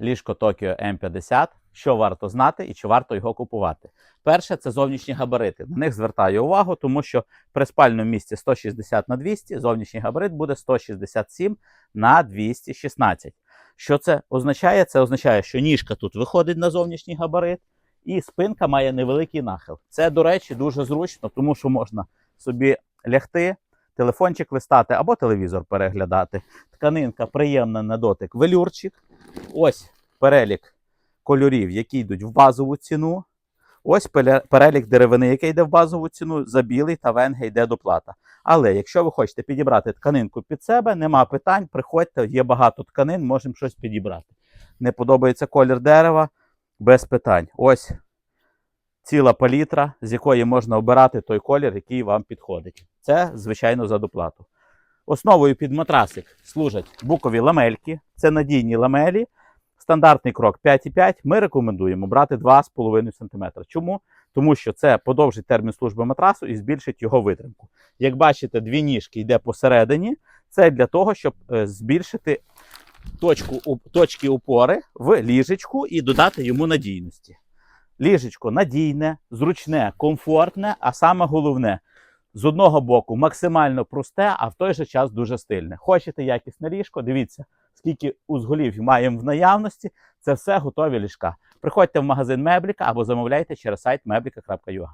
ліжко Tokyo M50, що варто знати і чи варто його купувати. Перше це зовнішні габарити. На них звертаю увагу, тому що при спальному місці 160 на 200, зовнішній габарит буде 167 на 216. Що це означає? Це означає, що ніжка тут виходить на зовнішній габарит, і спинка має невеликий нахил. Це, до речі, дуже зручно, тому що можна собі лягти, телефончик листати або телевізор переглядати. Тканинка приємна на дотик. Велюрчик. Ось перелік кольорів, які йдуть в базову ціну. Ось перелік деревини, який йде в базову ціну, за білий та венги йде доплата. Але якщо ви хочете підібрати тканинку під себе, нема питань, приходьте, є багато тканин, можемо щось підібрати. Не подобається колір дерева, без питань. Ось ціла палітра, з якої можна обирати той колір, який вам підходить. Це, звичайно, за доплату. Основою під матрасик служать букові ламельки, це надійні ламелі. Стандартний крок 5,5. Ми рекомендуємо брати 2,5 см. Чому? Тому що це подовжить термін служби матрасу і збільшить його витримку. Як бачите, дві ніжки йде посередині. Це для того, щоб е, збільшити точку, точки опори в ліжечку і додати йому надійності. Ліжечко надійне, зручне, комфортне, а саме головне, з одного боку максимально просте, а в той же час дуже стильне. Хочете якісне ліжко? Дивіться, скільки узголів маємо в наявності. Це все готові ліжка. Приходьте в магазин Мебліка або замовляйте через сайт meblika.ua.